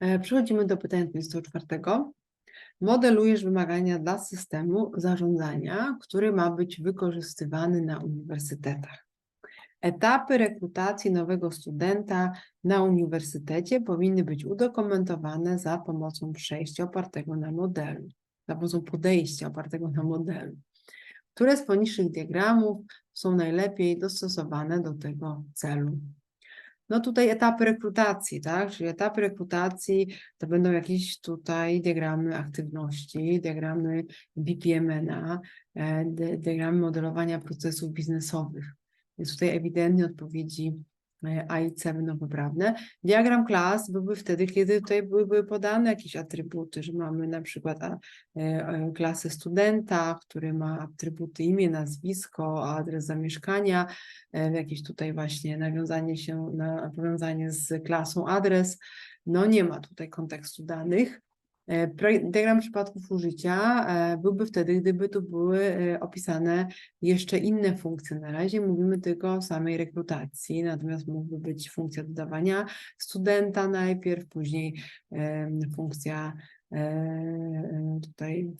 E, Przechodzimy do pytania 24. Modelujesz wymagania dla systemu zarządzania, który ma być wykorzystywany na uniwersytetach. Etapy rekrutacji nowego studenta na uniwersytecie powinny być udokumentowane za pomocą przejścia opartego na modelu, za pomocą podejścia opartego na modelu. Które z poniższych diagramów są najlepiej dostosowane do tego celu? No tutaj etapy rekrutacji, tak? Czyli etapy rekrutacji to będą jakieś tutaj diagramy aktywności, diagramy BPMN-a, e, di- diagramy modelowania procesów biznesowych. Więc tutaj ewidentnie odpowiedzi A i C będą poprawne. Diagram klas byłby wtedy, kiedy tutaj byłyby podane jakieś atrybuty, że mamy na przykład e, e, klasę studenta, który ma atrybuty imię, nazwisko, adres zamieszkania, e, jakieś tutaj właśnie nawiązanie się na powiązanie z klasą adres. No nie ma tutaj kontekstu danych. E, Diagram przypadków użycia e, byłby wtedy, gdyby tu były e, opisane jeszcze inne funkcje. Na razie mówimy tylko o samej rekrutacji, natomiast mógłby być funkcja dodawania studenta najpierw, później funkcja tutaj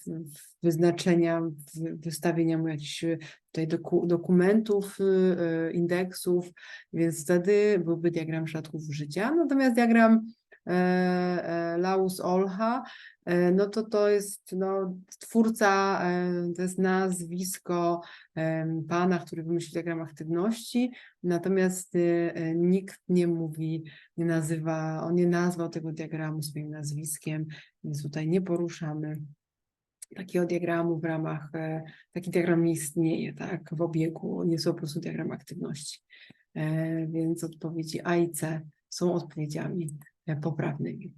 wyznaczenia, wystawienia mu jakichś tutaj doku, dokumentów, indeksów, więc wtedy byłby diagram przypadków życia. Natomiast diagram Laus Olcha, e, no to to jest no, twórca, e, to jest nazwisko pana, który wymyślił diagram aktywności, natomiast e, nikt nie mówi, nie nazywa, on nie nazwał tego diagramu swoim nazwiskiem, więc tutaj nie poruszamy takiego diagramu w ramach, e, taki diagram nie istnieje, tak, w obiegu, nie są po prostu diagram aktywności. E, Więc odpowiedzi A i C są odpowiedziami e, poprawnymi.